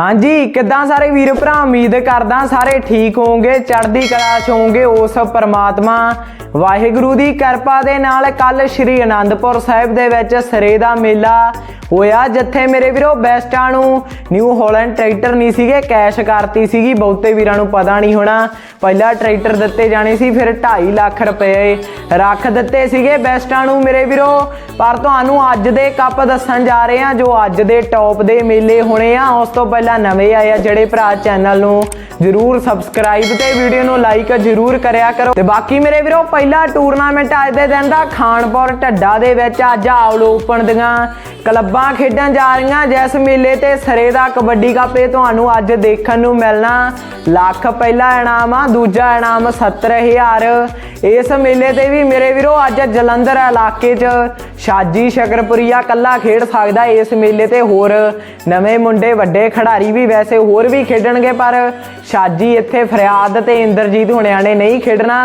ਹਾਂਜੀ, ਕਿੱਦਾਂ ਸਾਰੇ ਵੀਰ ਭਰਾ? ਉਮੀਦ ਕਰਦਾ ਸਾਰੇ ਠੀਕ ਹੋਵੋਗੇ, ਚੜ੍ਹਦੀ ਕਲਾ ਚ ਹੋਵੋਗੇ ਉਸ ਪਰਮਾਤਮਾ ਵਾਹਿਗੁਰੂ ਦੀ ਕਿਰਪਾ ਦੇ ਨਾਲ ਕੱਲ ਸ਼੍ਰੀ ਅਨੰਦਪੁਰ ਸਾਹਿਬ ਦੇ ਵਿੱਚ ਸਰੇ ਦਾ ਮੇਲਾ ਹੋਇਆ, ਜਿੱਥੇ ਮੇਰੇ ਵੀਰੋ ਬੈਸਟਾਂ ਨੂੰ ਨਿਊ ਹੋਲੈਂਡ ਟਰੈਕਟਰ ਨਹੀਂ ਸੀਗੇ ਕੈਸ਼ ਕਰਤੀ ਸੀਗੀ, ਬਹੁਤੇ ਵੀਰਾਂ ਨੂੰ ਪਤਾ ਨਹੀਂ ਹੋਣਾ। ਪਹਿਲਾ ਟਰੈਕਟਰ ਦਿੱਤੇ ਜਾਣੇ ਸੀ, ਫਿਰ 2.5 ਲੱਖ ਰੁਪਏ ਰੱਖ ਦਿੱਤੇ ਸੀਗੇ ਬੈਸਟਾਂ ਨੂੰ। ਮੇਰੇ ਵੀਰੋ, ਪਰ ਤੁਹਾਨੂੰ ਅੱਜ ਦੇ ਕੱਪ ਦੱਸਣ ਜਾ ਰਹੇ ਹਾਂ, ਜੋ ਅੱਜ ਦੇ ਟੌਪ ਦੇ ਮੇਲੇ ਹੋਣੇ ਆ ਉਸ ਤੋਂ ਪਹਿਲਾਂ ਨਵੇਂ ਆਏ ਆ ਜਿਹੜੇ ਭਰਾ ਚੈਨਲ ਨੂੰ ਜਰੂਰ ਸਬਸਕ੍ਰਾਈਬ ਤੇ ਵੀਡੀਓ ਨੂੰ ਲਾਈਕ ਜਰੂਰ ਕਰਿਆ ਕਰੋ। ਤੇ ਬਾਕੀ ਮੇਰੇ ਵੀਰੋ, ਪਹਿਲਾ ਟੂਰਨਾਮੈਂਟ ਅੱਜ ਦੇ ਦਿਨ ਦਾ ਖਾਨਪੁਰ ਢੱਡਾ ਦੇ ਵਿੱਚ ਅੱਜ ਆਲ ਓਪਨ ਦੀਆਂ ਕਲੱਬਾਂ ਖੇਡਣ ਜਾ ਰਹੀਆਂ। ਜਿਸ ਮੇਲੇ ਤੇ ਸਰੇ ਦਾ ਕਬੱਡੀ ਕੱਪ ਇਹ ਤੁਹਾਨੂੰ ਅੱਜ ਦੇਖਣ ਨੂੰ ਮਿਲਣਾ। ਲੱਖ ਪਹਿਲਾ ਇਨਾਮ ਆ, ਦੂਜਾ ਇਨਾਮ 70000 ਇਸ ਮੇਲੇ ਤੇ ਵੀ ਮੇਰੇ ਵੀਰੋ, ਅੱਜ ਜਲੰਧਰ ਇਲਾਕੇ 'ਚ ਸ਼ਾਜੀ ਸ਼ਕਰਪੁਰੀਆ ਕੱਲਾ ਖੇਡ ਸਕਦਾ ਇਸ ਮੇਲੇ ਤੇ ਹੋਰ। ਨਵੇਂ ਮੁੰਡੇ ਵੱਡੇ ਖਿਡਾਰੀ ਵੀ ਵੈਸੇ ਹੋਰ ਵੀ ਖੇਡਣਗੇ, ਪਰ ਸ਼ਾਜੀ ਇੱਥੇ ਫਰਿਆਦ ਤੇ ਇੰਦਰਜੀਤ ਹੁਣਿਆਂ ਨੇ ਨਹੀਂ ਖੇਡਣਾ।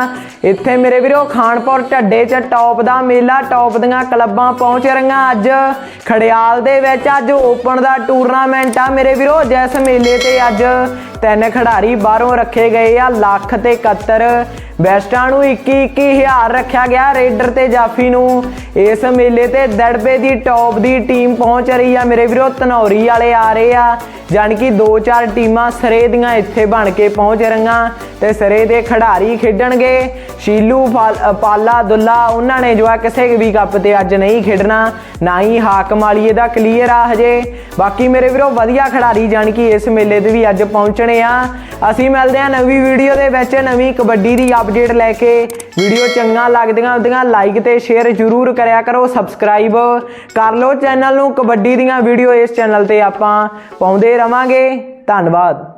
ਇੱਥੇ ਮੇਰੇ ਵੀਰੋ ਖਾਨਪੁਰ ਢੱਡੇ 'ਚ ਟੌਪ ਦਾ ਮੇਲਾ, ਟੌਪ ਦੀਆਂ ਕਲੱਬਾਂ ਪਹੁੰਚ ਰਹੀਆਂ ਅੱਜ। ਖੜਿਆਲ ਦੇ ਵਿੱਚ ਅੱਜ ਓਪਨ ਦਾ ਟੂਰਨਾਮੈਂਟ ਆ ਮੇਰੇ ਵੀਰੋ, ਜਿਸ ਮੇਲੇ ਤੇ ਅੱਜ ਤਿੰਨ ਖਿਡਾਰੀ ਬਾਹਰੋਂ ਰੱਖੇ ਗਏ ਆ, ਲੱਖ ਤੇ 71 ਬੈਸਟਾਂ ਨੂੰ 21 21000 ਰੱਖਿਆ ਗਿਆ ਰੇਡਰ ਤੇ ਜਾਫੀ ਨੂੰ। ਇਸ ਮੇਲੇ ਤੇ ਦੜਬੇ ਦੀ ਟੌਪ ਦੀ ਟੀਮ ਪਹੁੰਚ ਰਹੀ ਆ। ਮੇਰੇ ਵੀਰੋ, ਧਨੌਰੀ ਵਾਲੇ ਆ ਰਹੇ ਆ। ਜਾਣੀ ਕਿ 2-4 ਟੀਮਾਂ ਸਰੇ ਦੀਆਂ ਇੱਥੇ ਬਣ ਕੇ ਪਹੁੰਚ ਰਹੀਆਂ। ਤੇ ਸਿਰੇ ਦੇ ਖਿਡਾਰੀ ਖੇਡਣਗੇ। ਸ਼ੀਲੂ, ਫਾਲ- ਪਾਲਾ, ਦੁੱਲਾ, ਉਹਨਾਂ ਨੇ ਜੋ ਆ ਕਿਸੇ ਵੀ ਕੱਪ ਤੇ ਅੱਜ ਨਹੀਂ ਖੇਡਣਾ। ਨਾ ਹੀ ਹਾਕਮ ਵਾਲੀਏ ਦਾ ਕਲੀਅਰ ਆ ਹਜੇ। ਬਾਕੀ ਮੇਰੇ ਵੀਰੋ, ਵਧੀਆ ਖਿਡਾਰੀ ਜਾਣ ਕਿ ਇਸ ਮੇਲੇ ਤੇ ਵੀ ਅੱਜ ਪਹੁੰਚਣੇ ਆ। ਅਸੀਂ ਮਿਲਦੇ ਆ ਨਵੀਂ ਵੀਡੀਓ ਦੇ ਵਿੱਚ, ਨਵੀਂ ਕਬੱਡੀ ਦੀ ਅਪਡੇਟ ਲੈ ਕੇ। ਵੀਡੀਓ ਚੰਗਾ ਲੱਗਦੀਆਂ ਉਹਦੀਆਂ ਲਾਈਕ ਤੇ ਸ਼ੇਅਰ ਜ਼ਰੂਰ ਕਰਿਆ ਕਰੋ ਸਬਸਕ੍ਰਾਈਬ ਕਰ ਲਓ ਚੈਨਲ ਨੂੰ। ਕਬੱਡੀ ਦੀਆਂ ਵੀਡੀਓ ਇਸ ਚੈਨਲ ਤੇ ਆਪਾਂ ਪਾਉਂਦੇ ਰਵਾਂਗੇ। ਧੰਨਵਾਦ।